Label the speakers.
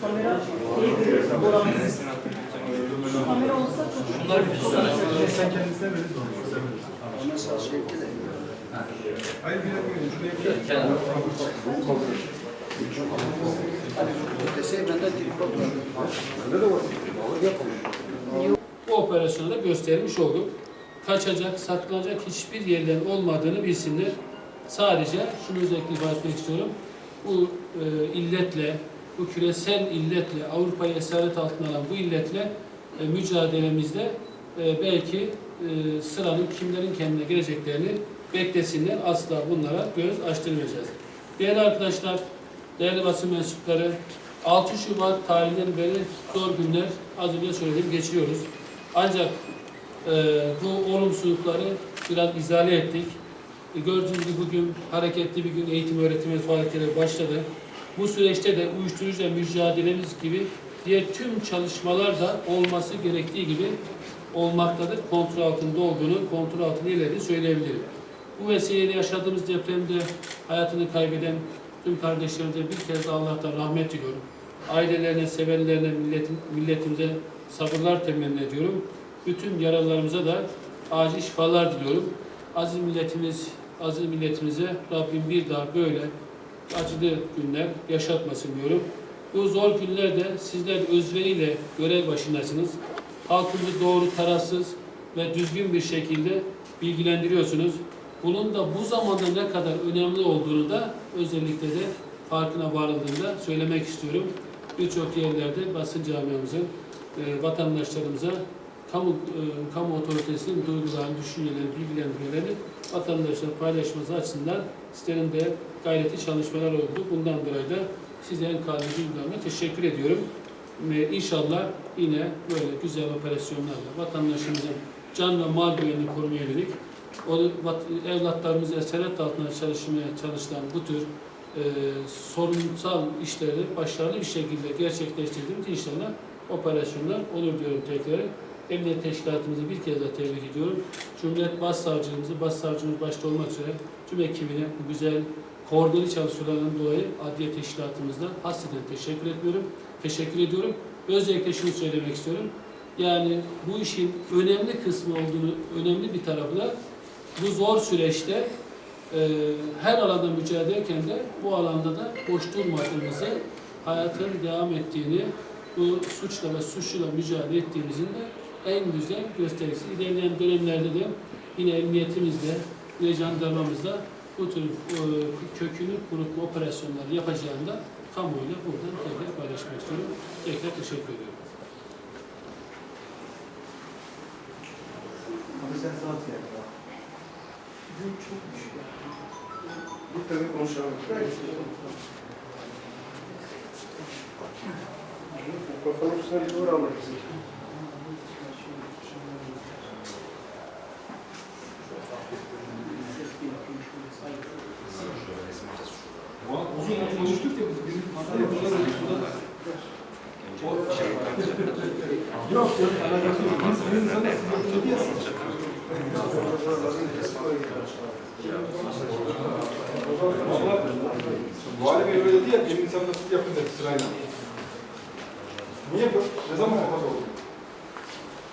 Speaker 1: Kamera iyi. Kamera olsa çok Bunlar bir
Speaker 2: Sen kendisine verir mi? Sen verirsin.
Speaker 3: Mesela şevki de.
Speaker 2: Hayır bir dakika. Şuraya
Speaker 3: Desey bende tripod var.
Speaker 4: Bu operasyonu da göstermiş olduk. Kaçacak, saklanacak hiçbir yerlerin olmadığını bilsinler. Sadece şunu özellikle ifade etmek istiyorum. Bu e, illetle, bu küresel illetle, Avrupa'yı esaret altına alan bu illetle e, mücadelemizde e, belki e, sıranın kimlerin kendine geleceklerini beklesinler. Asla bunlara göz açtırmayacağız. Değerli arkadaşlar, değerli basın mensupları, 6 Şubat tarihinden beri zor günler az önce söyledim geçiriyoruz. Ancak e, bu olumsuzlukları biraz izale ettik. E, gördüğünüz gibi bugün hareketli bir gün eğitim öğretim faaliyetleri başladı. Bu süreçte de uyuşturucuyla mücadelemiz gibi diğer tüm çalışmalar da olması gerektiği gibi olmaktadır. Kontrol altında olduğunu, kontrol altında ilerlediğini söyleyebilirim. Bu vesileyle yaşadığımız depremde hayatını kaybeden tüm kardeşlerimize bir kez Allah'tan rahmet diliyorum. Ailelerine, sevenlerine, milletin, milletimize sabırlar temenni ediyorum. Bütün yaralılarımıza da acil şifalar diliyorum. Aziz milletimiz, aziz milletimize Rabbim bir daha böyle acılı günler yaşatmasın diyorum. Bu zor günlerde sizler özveriyle görev başındasınız. Halkımızı doğru, tarafsız ve düzgün bir şekilde bilgilendiriyorsunuz. Bunun da bu zamanda ne kadar önemli olduğunu da özellikle de farkına varıldığında söylemek istiyorum. Birçok yerlerde basın camiamızın e, vatandaşlarımıza kamu e, kamu otoritesinin duygularını, düşüncelerini, bilgilendirmelerini vatandaşlar paylaşması açısından sizlerin de gayreti çalışmalar oldu. Bundan dolayı da sizlerin kalbi duygularına teşekkür ediyorum. Ve inşallah yine böyle güzel operasyonlarla vatandaşımızın can ve mal güvenliğini korumaya yönelik o evlatlarımız esaret altında çalışmaya çalışılan bu tür e, sorunsal işleri başarılı bir şekilde gerçekleştirdiğimiz inşallah operasyonlar olur diyorum tekrar. Emniyet Teşkilatımızı bir kez daha tebrik ediyorum. Cumhuriyet Başsavcılığımızı, Başsavcımız başta olmak üzere tüm ekibine bu güzel koordineli çalışmalarından dolayı Adliye Teşkilatımızda hasreten teşekkür ediyorum. Teşekkür ediyorum. Özellikle şunu söylemek istiyorum. Yani bu işin önemli kısmı olduğunu, önemli bir tarafı da bu zor süreçte e, her alanda mücadele ederken de bu alanda da boş durmadığımızı, hayatın devam ettiğini, bu suçla ve suçluyla mücadele ettiğimizin de en güzel göstergesi. İlerleyen dönemlerde de yine emniyetimizde ve jandarmamızda bu tür e, kökünü kurutma operasyonları yapacağını da kamuoyuyla buradan tekrar paylaşmak istiyorum. Tekrar teşekkür ediyorum.
Speaker 2: Abi sen saat gel.
Speaker 1: Gün çok düşük.
Speaker 2: Bir tane konuşalım. Bakalım bir uğra alır. Yok yok alakası yok. Biz bizim sana yapıyorsunuz
Speaker 5: Valla Vali Bey öyle dedi ya, benim insanla siz yapın dedi sırayla. Niye bu? Ne zaman kapat oldu?